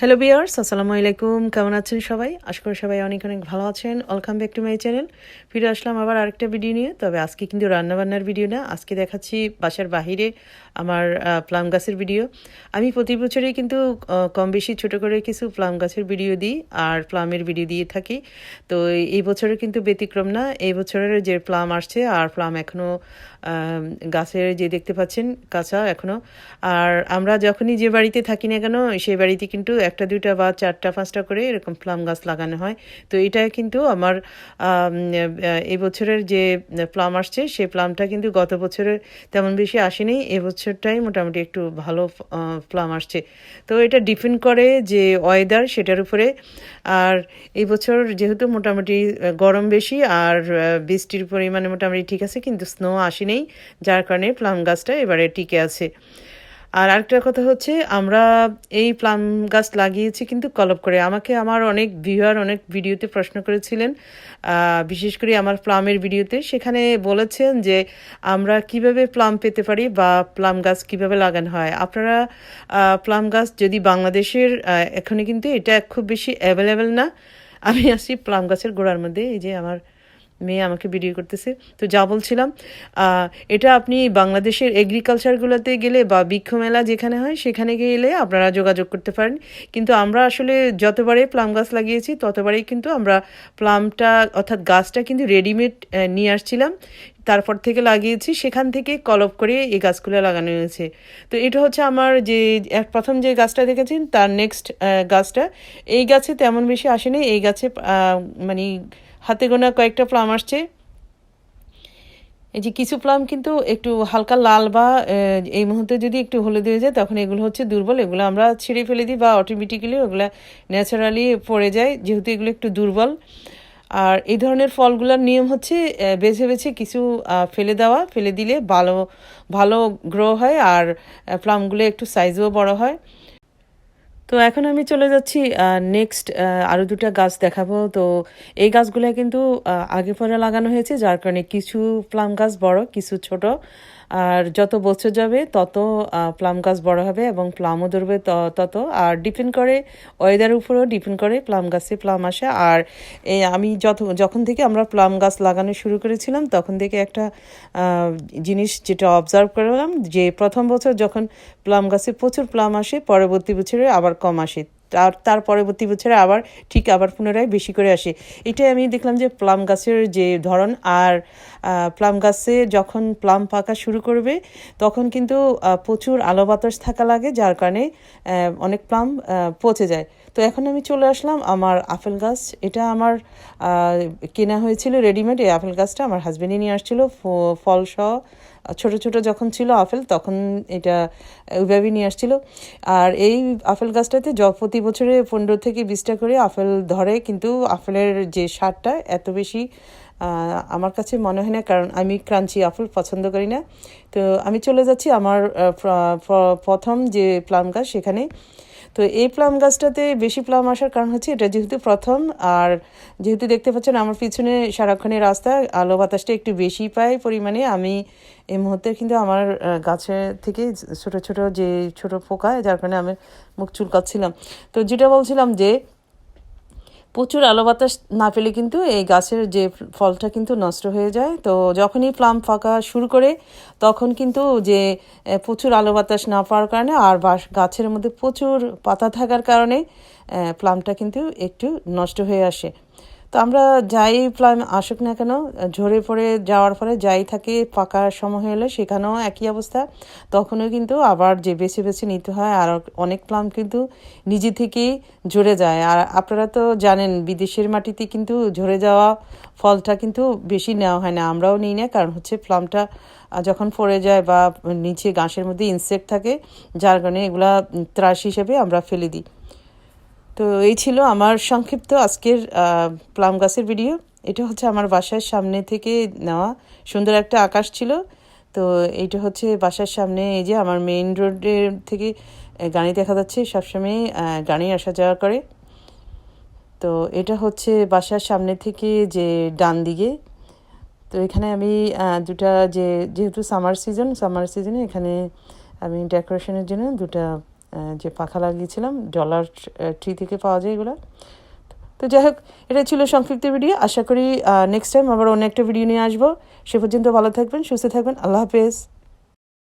Hello বিয়ার্স আসসালামু আলাইকুম কেমন আছেন সবাই? আশা করি সবাই অনেক অনেক ভালো আছেন। Welcome back to my channel ফিরে আসলাম আবার আরেকটা ভিডিও নিয়ে। তবে আজকে কিন্তু রান্নাবান্নার ভিডিও না। আজকে দেখাচ্ছি বাসার বাহিরে আমার প্লাম গাছের ভিডিও আমি প্রতি বছরই কিন্তু কম বেশি ছোটো করে কিছু প্লাম গাছের ভিডিও দিই আর প্লামের ভিডিও দিয়ে থাকি। তো এই বছরের কিন্তু ব্যতিক্রম না। এই বছরের যে প্লাম আসছে আর প্লাম এখনও গাছের যে দেখতে পাচ্ছেন, কাঁচা এখনও আর আমরা যখনই যে বাড়িতে থাকি না কেন সেই বাড়িতে কিন্তু একটা, দুইটা বা চারটা, পাঁচটা করে এরকম প্লাম গাছ লাগানো হয়। তো এটা কিন্তু আমার এই বছরের যে প্লাম আসছে সেই প্লামটা কিন্তু গত বছরের তেমন বেশি আসেনি। এবছরটাই মোটামুটি একটু ভালো প্লাম আসছে। তো এটা ডিপেন্ড করে যে ওয়েদার সেটার উপরে। আর এই বছর যেহেতু মোটামুটি গরম বেশি আর বৃষ্টির পরিমাণে মোটামুটি ঠিক আছে, কিন্তু স্নো আসেনি। যার কারণে প্লাম গাছটা এবারে টিকে আছে। আর আরেকটা কথা হচ্ছে, আমরা এই প্লাম গাছ লাগিয়েছি কিন্তু কলপ করে। আমাকে আমার অনেক ভিউয়ার অনেক ভিডিওতে প্রশ্ন করেছিলেন বিশেষ করে আমার প্লামের ভিডিওতে সেখানে বলেছেন যে, আমরা কীভাবে প্লাম পেতে পারি বা প্লাম গাছ কীভাবে লাগানো হয়। আপনারা প্লাম গাছ যদি বাংলাদেশের এখানে কিন্তু এটা খুব বেশি অ্যাভেলেবেল না। আমি আসি প্লাম গাছের গোড়ার মধ্যে, এই যে আমার মেয়ে আমাকে ভিডিও করতেছে। তো যা বলছিলাম এটা আপনি বাংলাদেশের এগ্রিকালচারগুলোতে গেলে বা বৃক্ষ মেলা যেখানে হয়, সেখানে গেলে আপনারা যোগাযোগ করতে পারেন। কিন্তু আমরা আসলে যতবারে প্লাম গাছ লাগিয়েছি, ততবারেই কিন্তু আমরা প্লামটা অর্থাৎ গাছটা কিন্তু রেডিমেড নিয়ে আসছিলাম। তারপর থেকে লাগিয়েছি, সেখান থেকে কলপ করে এই গাছগুলো লাগানো হয়েছে। তো এটা হচ্ছে আমার যে, এক প্রথম যে গাছটা দেখেছেন, তার নেক্সট গাছটা। এই গাছে তেমন বেশি আসেনি, এই গাছে মানে হাতে গোনা কয়েকটা প্লাম আসছে। এই যে কিছু প্লাম কিন্তু একটু হালকা লাল বা এই মুহূর্তে যদি একটু হলুদ হয়ে যায়, তখন এগুলো হচ্ছে দুর্বল। এগুলো আমরা ছিঁড়ে ফেলে দিই বা অটোমেটিক্যালি ওগুলো ন্যাচারালি পড়ে যায়, যেহেতু এগুলো একটু দুর্বল। আর এই ধরনের ফলগুলোর নিয়ম হচ্ছে বেছে বেছে কিছু ফেলে দেওয়া। ফেলে দিলে ভালো ভালো গ্রো হয় আর প্লামগুলো একটু সাইজও বড় হয়। তো এখন আমি চলে যাচ্ছি নেক্সট আরও দুটা গাছ দেখাবো। তো এই গাছগুলো কিন্তু আগে পরে লাগানো হয়েছে, যার কারণে কিছু প্লাম গাছ বড়, কিছু ছোট। আর যত বছর যাবে, তত প্লাম গাছ বড় হবে এবং প্লামও ধরবে তত। আর ডিপেন্ড করে ওয়েদার উপরেও ডিপেন্ড করে প্লাম গাছে প্লাম আসে। আর আমি যত, যখন থেকে আমরা প্লাম গাছ লাগানো শুরু করেছিলাম, তখন থেকে একটা জিনিস যেটা অবজার্ভ করলাম, যে প্রথম বছর যখন প্লাম গাছে প্রচুর প্লাম আসে, পরবর্তী বছরে আবার কম আসে। তার তার পরবর্তী বছরে আবার, ঠিক আবার পুনরায় বেশি করে আসে। এটাই আমি দেখলাম যে প্লাম গাছের যে ধরন আর প্লাম গাছে যখন প্লাম পাকা শুরু করবে, তখন কিন্তু প্রচুর আলো বাতাস থাকা লাগে, যার কারণে অনেক প্লাম পচে যায়। তো এখন আমি চলে আসলাম আমার আপেল গাছ। এটা আমার কেনা হয়েছিল রেডিমেড। এই আপেল গাছটা আমার হাজবেন্ডই নিয়ে আসছিল, ফ- ফল সহ ছোট ছোট যখন ছিল আপেল, তখন এটা ওইভাবেই নিয়ে আসছিল। আর এই আপেল গাছটাতে প্রতি বছরে পনেরো থেকে বিশটা করে আপেল ধরে, কিন্তু আপেলের যে সারটা এত বেশি আমার কাছে মনে হয় না, কারণ আমি ক্রাঞ্চি আপেল পছন্দ করি না। তো আমি চলে যাচ্ছি আমার প্রথম যে প্লাম গাছ সেখানে। তো এই প্লাম গাছটাতে বেশি প্লাম আসার কারণ হচ্ছে এটা যেহেতু প্রথম, আর যেহেতু দেখতে পাচ্ছেন আমার পিছনে সারাক্ষণের রাস্তা, আলো বাতাসটা একটু বেশি পায় পরিমাণে। আমি এই মুহূর্তে কিন্তু আমার গাছের গাছে থেকে ছোট ছোট যে ছোট পোকা, যার কারণে আমি মুখ চুলকাচ্ছিলাম। তো যেটা বলছিলাম যে প্রচুর আলো বাতাস না পেলে কিন্তু এই গাছের যে ফলটা কিন্তু নষ্ট হয়ে যায়। তো যখনই প্লাম ফাঁকা শুরু করে, তখন কিন্তু যে প্রচুর আলো বাতাস না পাওয়ার কারণে আর গাছের মধ্যে প্রচুর পাতা থাকার কারণে প্লামটা কিন্তু একটু নষ্ট হয়ে আসে। তো আমরা যাই প্লাম আসুক না কেন, ঝরে পড়ে যাওয়ার পরে যাই থাকে পাকার সময় হলে সেখানেও একই অবস্থা। তখনও কিন্তু আবার যে বেছে বেছে নিতে হয়, আর অনেক প্লাম কিন্তু নিজে থেকেই ঝরে যায়। আর আপনারা তো জানেন, বিদেশের মাটিতে কিন্তু ঝরে যাওয়া ফলটা কিন্তু বেশি নেওয়া হয় না, আমরাও নিই না। কারণ হচ্ছে প্লামটা যখন পড়ে যায় বা নিচে ঘাসের মধ্যে ইনসেক্ট থাকে, যার কারণে এগুলা ত্রাস হিসেবে আমরা ফেলে দিই। তো এই ছিল আমার সংক্ষিপ্ত আজকের প্লাম গাছের ভিডিও এটা হচ্ছে আমার বাসার সামনে থেকে নেওয়া। সুন্দর একটা আকাশ ছিল। তো এইটা হচ্ছে বাসার সামনে, এই যে আমার মেইন রোডের থেকে গাড়ি দেখা যাচ্ছে সবসময় গাড়ি আসা যাওয়া করে। তো এটা হচ্ছে বাসার সামনে থেকে যে ডান দিকে। তো এখানে আমি দুটা যে, যেহেতু সামার সিজন সামার সিজনে এখানে আমি ডেকোরেশনের জন্য দুটা যে পাখা লাগিয়েছিলাম ডলার ট্রি থেকে পাওয়া যায় এগুলো। তো যাই হোক, এটা ছিল সংক্ষিপ্ত ভিডিও আশা করি নেক্সট টাইম আবার অন্য একটা ভিডিও নিয়ে আসব। সে পর্যন্ত ভালো থাকবেন, সুস্থ থাকবেন। আল্লাহ হাফেজ।